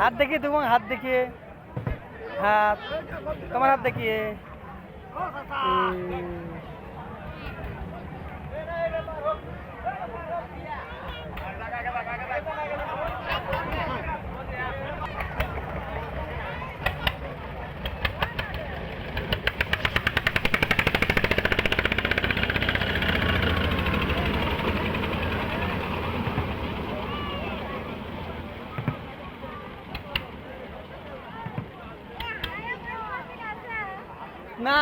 হাত দেখিয়ে তুমি হাত দেখিয়ে। হাত তোমার হাত দেখিয়ে। না।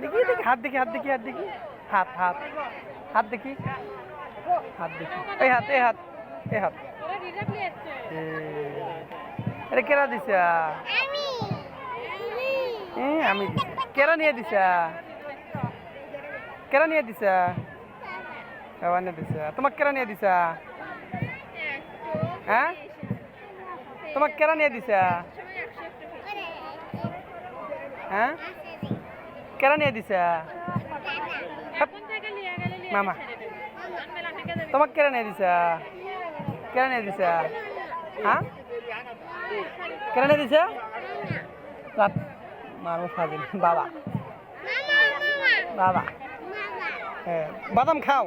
দেখি দেখি, হাত দেখি হাত দেখি হাত দেখি। হাত হাত। হাত দেখি। হাত দেখি। এই হাত এই হাত এই হাত। এটা কেরা দিছা? আমি কেরা নিয়ে দিছা? কেরা নিয়ে দিছা? বাবা নিয়ে দিছা। তোমাক কেরা নিয়ে দিছা? হ্যাঁ? তোমাক কেরা নিয়ে দিছা? হ্যাঁ? কেরা নিয়ে দিছা? মামা। তোমাক কেরা নিয়ে দিছা? কেরা নিয়ে দিছা? হ্যাঁ? কেরা নিয়ে দিছা? মারো ফাজিল। বাবা। বাবা। হ্যাঁ বাদাম খাও।